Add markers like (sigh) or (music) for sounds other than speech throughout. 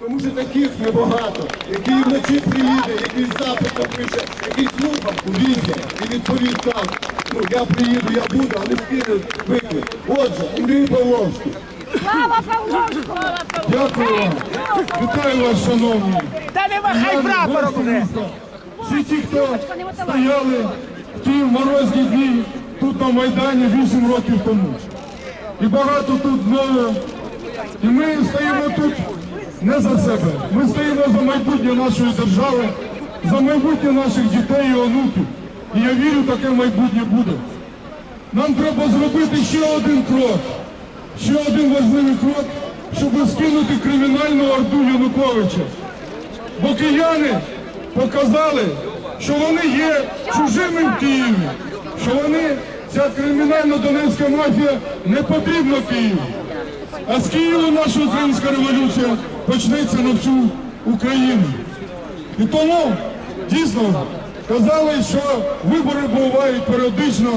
Тому що таких небагато, який вночі приїде, який запит напише, який слухавку візьме і відповість так. Ну я приїду, я буду, а не скине виклик. Отже, Андрій Павловський, Слава Павловську! дякую вам. Вітаю вас, шановні. Та не махай прапором уже! Всі ті, хто стояли в ті морозні дні тут на Майдані 8 років тому. І багато тут знову. І ми стоїмо тут не за себе. Ми стоїмо за майбутнє нашої держави, за майбутнє наших дітей і онуків. І я вірю, таке майбутнє буде. Нам треба зробити ще один крок, ще один важливий крок, щоб скинути кримінальну орду Януковича. Бо кияни показали, що вони є чужими в Києві, що вони, ця кримінальна донецька мафія, не потрібна Києву. А з Києва наша українська революція почнеться на всю Україну. І тому дійсно казали, що вибори бувають періодично,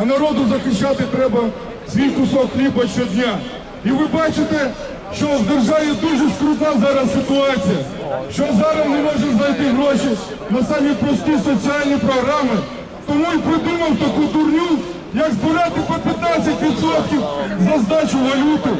а народу захищати треба свій кусок хліба щодня. І ви бачите, що в державі дуже скрутна зараз ситуація, що зараз не може знайти гроші на самі прості соціальні програми. Тому і придумав таку дурню, як збирати по 15% за здачу валюти.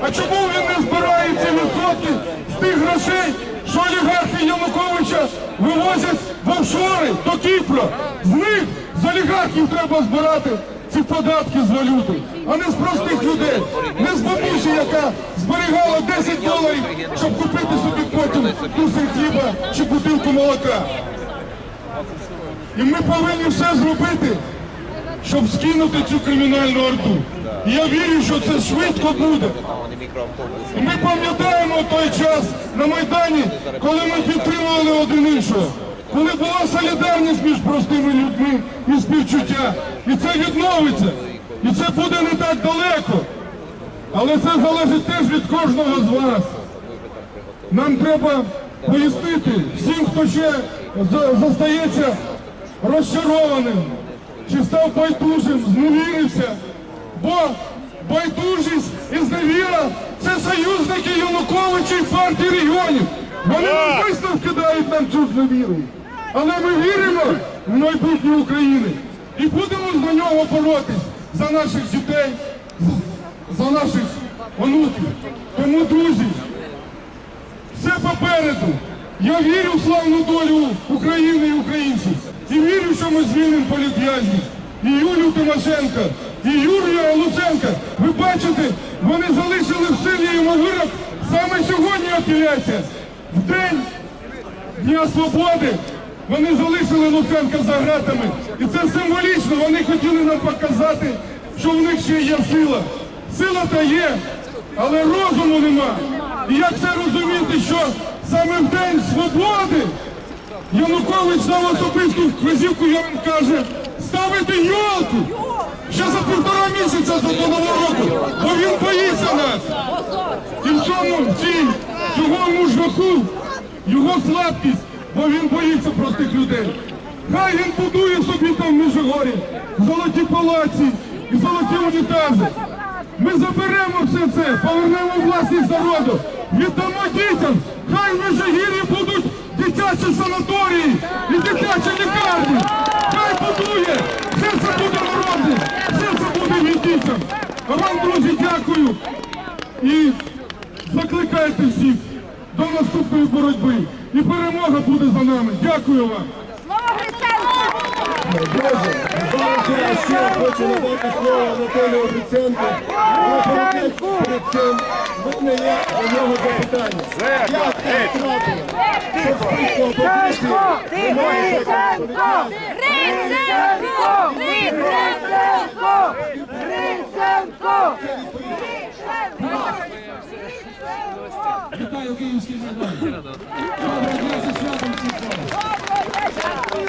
А чому він не збирає ці відсотки з тих грошей, що олігархи Януковича вивозять в офшори до Кіпра? З них, з олігархів треба збирати ці податки з валюти, а не з простих людей, не з бабусі, яка зберігала 10 доларів, щоб купити собі потім кусень хліба чи бутилку молока. І ми повинні все зробити, щоб скинути цю кримінальну орду. І я вірю, що це швидко буде. І ми пам'ятаємо той час на Майдані, коли ми підтримували один іншого, коли була солідарність між простими людьми і співчуття. І це відновиться. І це буде не так далеко. Але це залежить теж від кожного з вас. Нам треба пояснити всім, хто ще за- зостається розчарованим, чи став байдужим, зневірився. Бо байдужість і зневіра це союзники Януковича і партії регіонів. Вони навмисно вкидають нам цю зневіру. Але ми віримо в майбутнє України і будемо за нього боротись за наших дітей, за- за наших онуків. Тому, друзі, все попереду. Я вірю в славну долю України і українців. І вірю, що ми звільнимо політв'язнів. І Юлію Тимошенка, і Юрія Луценка. Ви бачите, вони залишили в силі йому вирок саме сьогодні апеляція. В день Дня Свободи вони залишили Луценка за гратами. І це символічно. Вони хотіли нам показати, що в них ще є сила. Сила та є, але розуму нема. І як це розуміти, що саме в День Свободи Янукович дав особисту вказівку, я вам каже, ставити йолку ще за півтора місяця до Нового року, бо він боїться нас. І в цьому, цій, цьому жаху, його слабкість, бо він боїться простих людей. Хай він будує собі там в Міжгорі золоті палаці і золоті унітази. Ми заберемо все це, повернемо власність народу, віддамо дітям. Хай в Межигір'ї будуть дитячі санаторії і дитячі лікарні. Хай будує, все це буде народне, все це буде від дітям. А вам, друзі, дякую і закликайте всіх до наступної боротьби. І перемога буде за нами. Дякую вам. Слава Друзі, зараз я ще хочу надати слово Анатолію Офіценку. Але перед тим- перед цим в мене є до нього запитання. Як так трапило, що в списку опозиції немає Гриценко! Гриценко! Гриценко! Гриценко! Вітаю Київський майдан.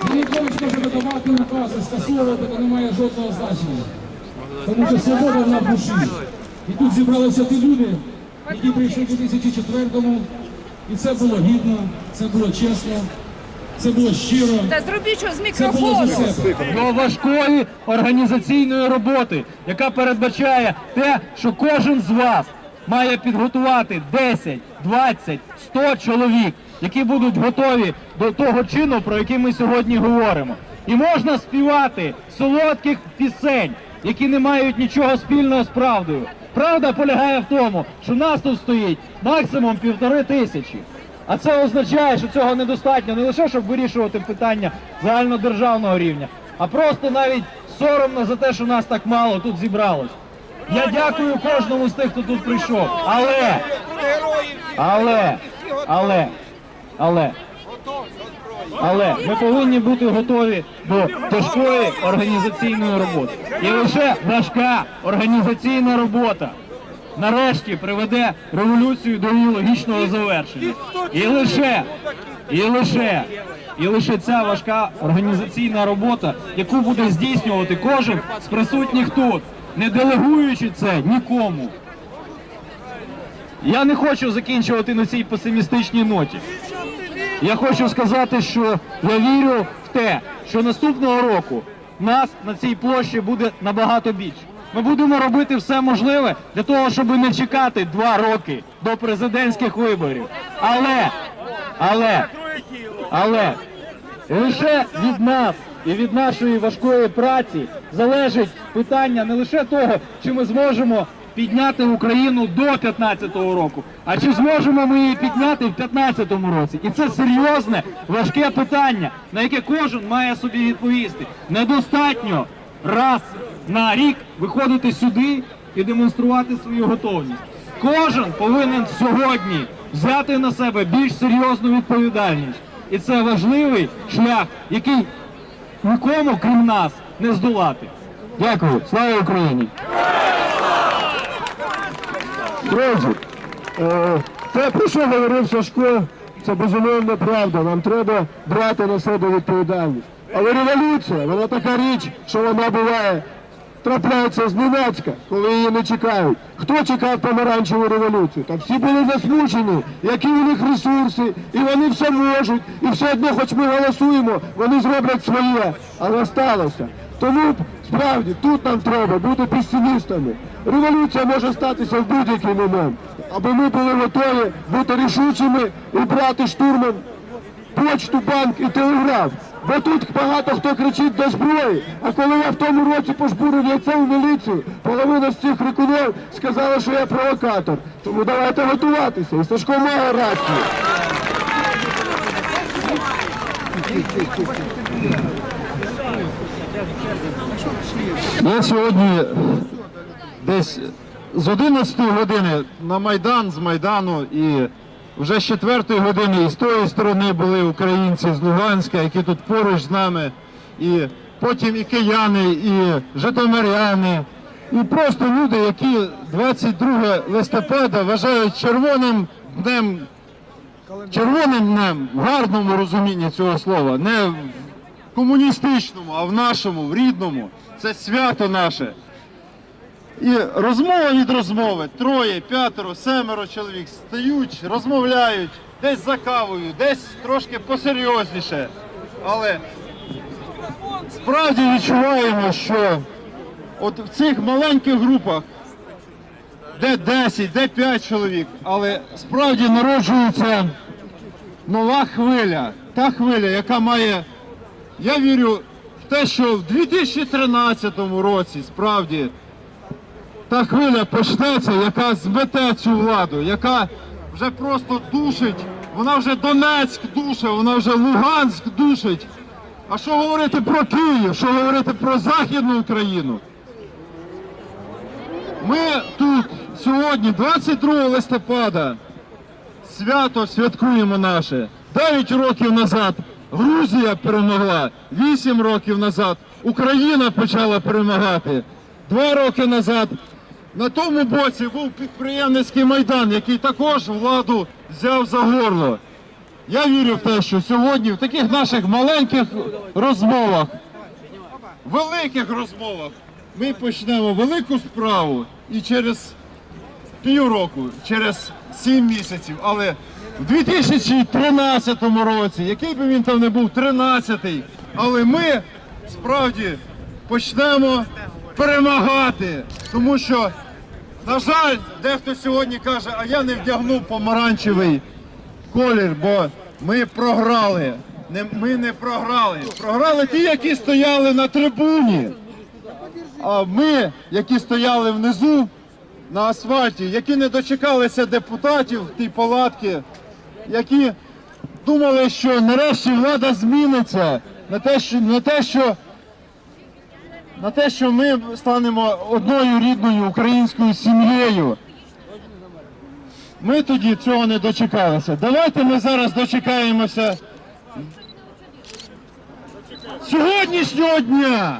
Янукович може видавати укази, скасовувати, то не має жодного значення. Тому що свобода вона в душі. І тут зібралися ті люди, які прийшли у 2004-му. І це було гідно, це було чесно, це було щиро, Та зробіть що з це було за мікрофоном. до важкої організаційної роботи, яка передбачає те, що кожен з вас має підготувати 10, 20, 100 чоловік, які будуть готові до того чину, про який ми сьогодні говоримо. І можна співати солодких пісень, які не мають нічого спільного з правдою. Правда полягає в тому, що нас тут стоїть максимум півтори тисячі. А це означає, що цього недостатньо не лише щоб вирішувати питання загальнодержавного рівня, а просто навіть соромно за те, що нас так мало тут зібралось. Я дякую кожному з тих, хто тут прийшов. Але, але, але, але, але ми повинні бути готові до тяжкої організаційної роботи. І лише важка організаційна робота нарешті приведе революцію до її логічного завершення. І лише, і лише, і лише ця важка організаційна робота, яку буде здійснювати кожен з присутніх тут, не делегуючи це нікому. Я не хочу закінчувати на цій песимістичній ноті. Я хочу сказати, що я вірю в те, що наступного року нас на цій площі буде набагато більше. Ми будемо робити все можливе для того, щоб не чекати два роки до президентських виборів. Але, але, але лише від нас і від нашої важкої праці залежить питання не лише того, чи ми зможемо підняти Україну до 15-го року, а чи зможемо ми її підняти в 15-му році. І це серйозне, важке питання, на яке кожен має собі відповісти. Недостатньо раз на рік виходити сюди і демонструвати свою готовність. Кожен повинен сьогодні взяти на себе більш серйозну відповідальність. І це важливий шлях, який нікому, крім нас, не здолати. Дякую. Слава Україні! Друзі, е, те, про що говорив Сашко, це безумовно правда. Нам треба брати на себе відповідальність. Але революція, вона така річ, що вона буває, трапляється зненацька, коли її не чекають. Хто чекав помаранчеву революцію? Так всі були засмучені, які у них ресурси, і вони все можуть, і все одно, хоч ми голосуємо, вони зроблять своє, але сталося. Тому справді тут нам треба бути песимістами. Революція може статися в будь-який момент, аби ми були готові бути рішучими і брати штурмом почту, банк і телеграф. Бо тут багато хто кричить до зброї. А коли я в тому році пожбурив яйце у міліцію, половина з цих крикунов сказала, що я провокатор. Тому давайте готуватися. І Сашко має рацію. Я сьогодні десь з 11 години на Майдан, з Майдану, і вже з 4 години і з тої сторони були українці з Луганська, які тут поруч з нами, і потім і кияни, і житомиряни, і просто люди, які 22 листопада вважають червоним днем, червоним днем в гарному розумінні цього слова, не комуністичному, а в нашому, в рідному. Це свято наше. І розмова від розмови. Троє, п'ятеро, семеро чоловік стають, розмовляють, десь за кавою, десь трошки посерйозніше. Але справді відчуваємо, що от в цих маленьких групах, де 10, де 5 чоловік, але справді народжується нова хвиля, та хвиля, яка має я вірю в те, що в 2013 році справді та хвиля почнеться, яка змете цю владу, яка вже просто душить, вона вже Донецьк душить, вона вже Луганськ душить. А що говорити про Київ, що говорити про Західну Україну? Ми тут сьогодні, 22 листопада, свято святкуємо наше. 9 років назад Грузія перемогла, 8 років назад Україна почала перемагати. Два роки назад на тому боці був підприємницький майдан, який також владу взяв за горло. Я вірю в те, що сьогодні в таких наших маленьких розмовах, великих розмовах, ми почнемо велику справу і через півроку, через сім місяців, але в 2013 році, який би він там не був, 13-й, але ми справді почнемо перемагати, тому що На жаль, дехто сьогодні каже, а я не вдягнув помаранчевий колір, бо ми програли. Не, ми не програли. Програли ті, які стояли на трибуні. А ми, які стояли внизу на асфальті, які не дочекалися депутатів в тій палатці, які думали, що нарешті влада зміниться на те, що, на те, що на те, що ми станемо одною рідною українською сім'єю. Ми тоді цього не дочекалися. Давайте ми зараз дочекаємося сьогоднішнього дня.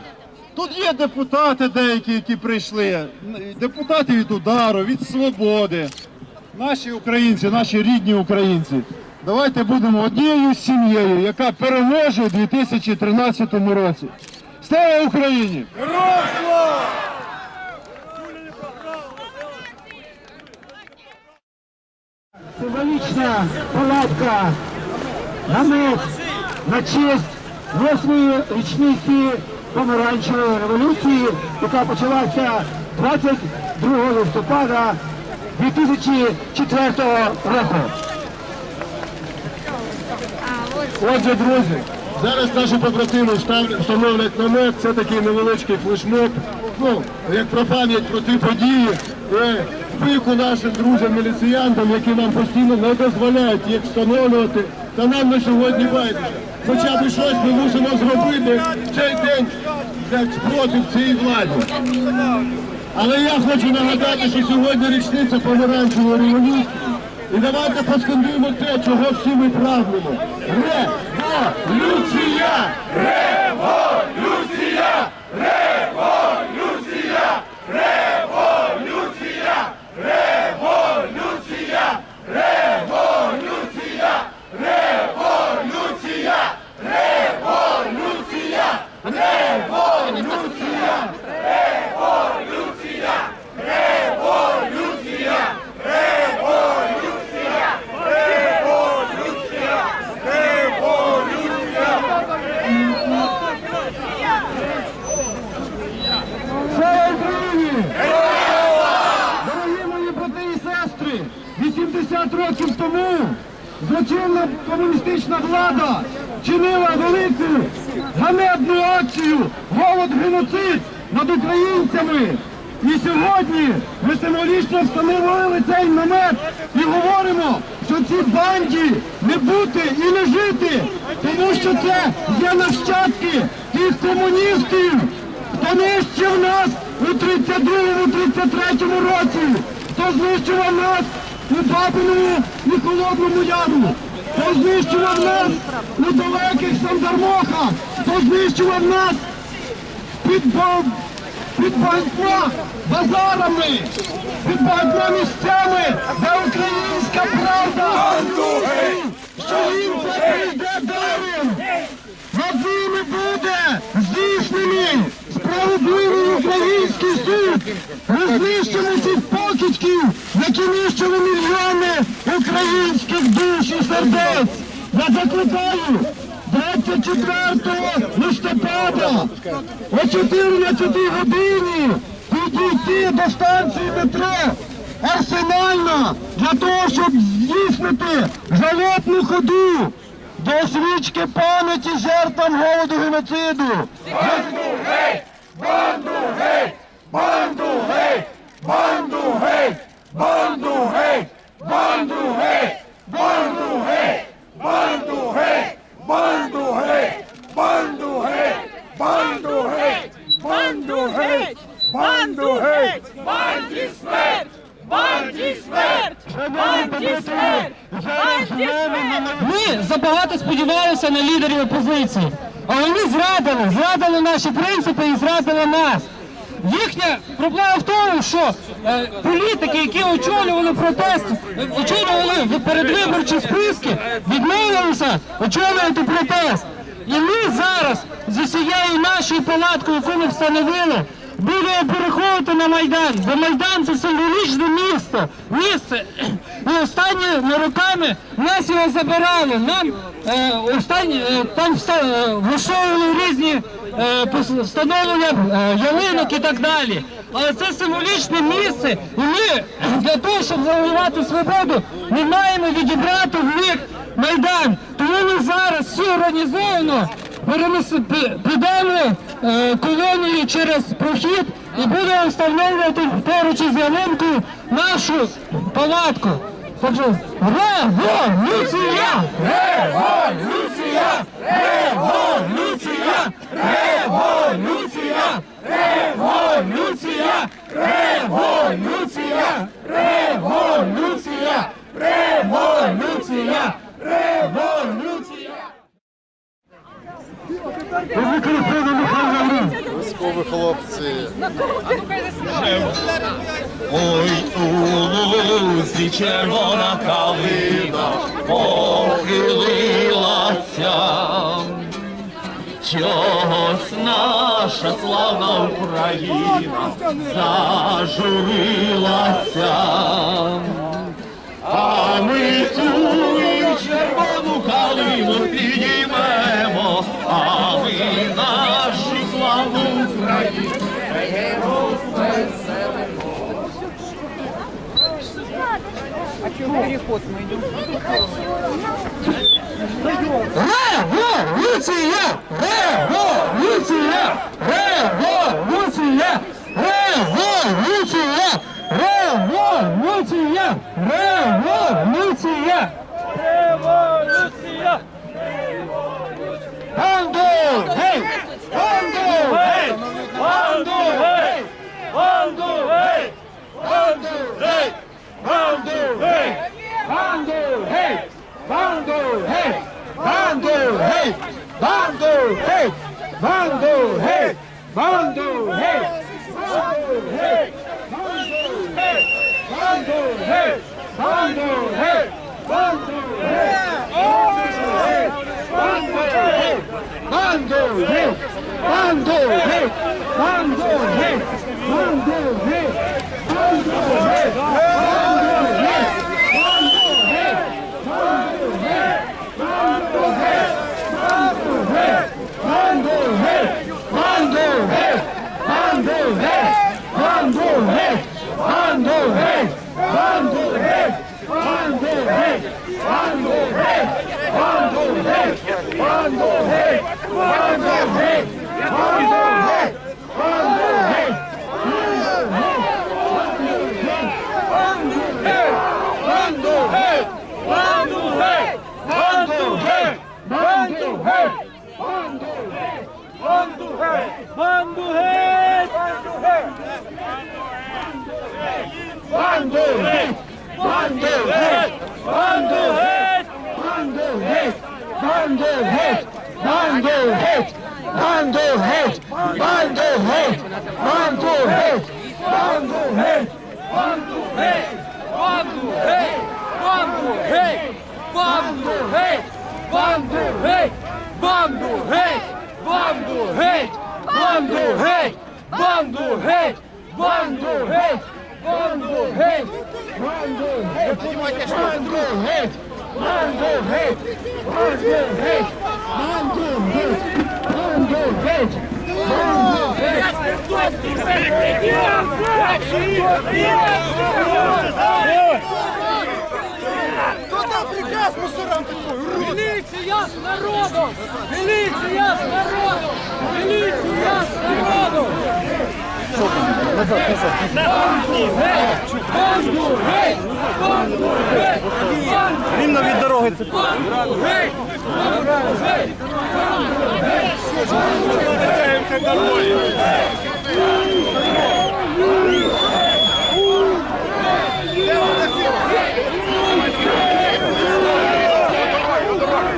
Тут є депутати деякі, які прийшли. Депутати від удару, від свободи. Наші українці, наші рідні українці. Давайте будемо однією сім'єю, яка переможе у 2013 році. Слава Україні! Символічна палатка намет на честь восьмої річниці помаранчевої революції, яка почалася 22 листопада 2004 року. Отже, друзі, зараз наші побратими встановлять намет, це такий невеличкий флешмоб, ну, як про пам'ять про ті події, е, пику нашим друзям-міліціянтам, які нам постійно не дозволяють їх встановлювати, та нам на сьогодні байдуже. Хоча б щось ми мусимо зробити в цей день проти цієї влади. Але я хочу нагадати, що сьогодні річниця помаранчевої революції. І давайте поскандуємо те, чого всі ми прагнемо. Революція! Сестри! 80 років тому злочинна комуністична влада чинила велику ганебну акцію голод геноцид над українцями. І сьогодні ми символічно встановили цей намет і говоримо, що цій банді не бути і не жити, тому що це є нащадки тих комуністів, хто нищив нас у 32-33 році, хто знищував нас! У Бабиному і Холодному Яру, хто знищував нас у далеких Сандармохах, хто знищував нас під, під багатьма базарами, під багатьма місцями, де українська правда, що їм це прийде даром. Над ними буде здійснений справедливий український суд. Ми знищимо цих покидьків, які нищили мільйони українських душ і сердець. Я закликаю 24 листопада о 14 годині підійти до станції метро Арсенальна для того, щоб здійснити жалобну ходу до свічки пам'яті жертвам голоду геноциду. Банду геть! Банду геть! Банді смерть! Банді смерть! Банді смерть! Банді смерть! Ми забагато сподівалися на лідерів опозиції, але вони зрадили, зрадили наші принципи і зрадили нас. Їхня проблема в тому, що е, політики, які очолювали протест, очолювали передвиборчі списки, відмовилися очолювати протест. І ми зараз з усією нашою палаткою, яку ми встановили, будемо переходити на Майдан, бо Майдан це символічне місто, місце. І останніми роками нас його забирали. Нам е, останні, е, там вста- е, влаштовували різні е, встановлення е, ялинок і так далі. Але це символічне місце, і ми (clears throat) для того, щоб завоювати свободу, ми маємо відібрати в них майдан. Тому ми зараз всі організовано підемо е, колонію через прохід і будемо встановлювати поруч із ялинкою нашу палатку. Революція! Революція! Революція! Революція! Революція! Революція! Революція! Революція! Військові хлопці. Ой, у лузі червона калина похилилася. Чогось наша славна Україна зажурилася. А ми ту червону калину підіймемо, а ми нашу славну Україну. Революція! Революція! Революція! Революція! Гей! Банду! Гей! Банду! Гей! Банду! Гей! Банду! Гей! Банду! Гей! Банду! Гей! Банду! Гей! Банду! Гей! Банду! Гей! Банду! Гей! Банду! Гей! Банду! Гей! Банду! Гей! Банду! Hey! Банду геть! Банду геть! Банду геть! Банду геть! Банду геть! Банду геть! Банду геть! Банду геть! Банду геть! Банду геть! Банду геть! Банду геть! Банду геть! Банду геть! Банду геть! Банду геть! Банду геть! Банду геть! Банду геть! Міліція з народом! Міліція з народом! Міліція з народом! Назад, назад. Рівно від дороги це. Давай, давай,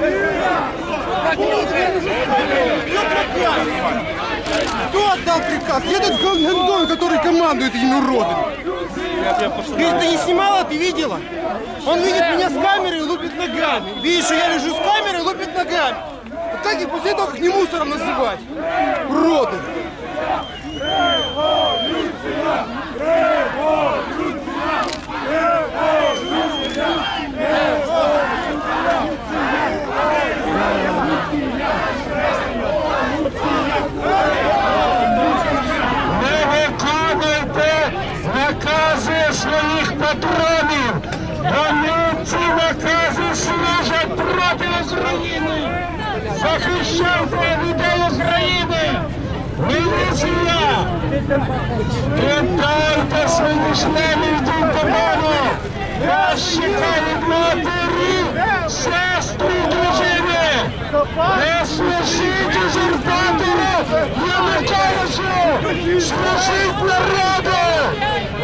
давай. Кто отдал приказ? Этот гандон, который командует этими уродами. Ты это не снимала, ты видела? Он видит меня с камеры и лупит ногами. Видишь, что я лежу с камерой и лупит ногами. Вот как и после этого, как не мусором называть? Уроды. патронів. Віддайте свої членів мене! Вас чекають матері, сестри, дружини! Не служіть узурпатору Януковичу! Служіть народу!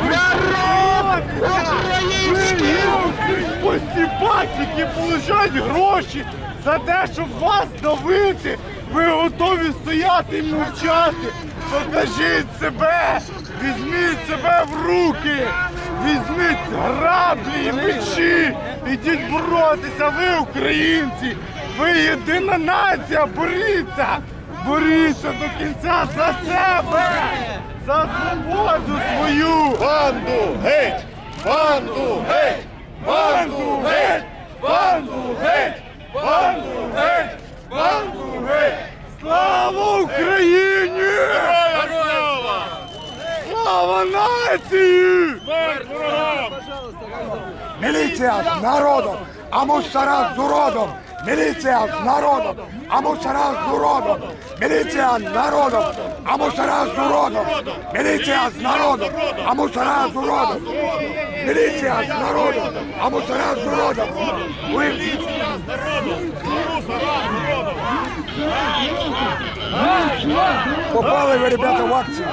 Народ український! Посіпатники получають гроші за те, щоб вас давити. Ви готові стояти і мовчати. Покажіть себе! Візьміть себе в руки! Візьміть граблі і мечі! Ідіть боротися, ви українці! Ви єдина нація! Боріться! Боріться до кінця за себе! За свободу свою! Банду геть! Банду геть! Банду геть! Банду геть! Банду геть! Банду геть! Слава Україні! Слава! Слава нації! Міліція з народом, а мусора з уродом. Міліція з народом, а мусора з уродом. Міліція з народом, а мусора з уродом. Міліція з народом, а мусора з уродом. Міліція з народом, а мусора з уродом. Ви попали ви, ребята, в акцію.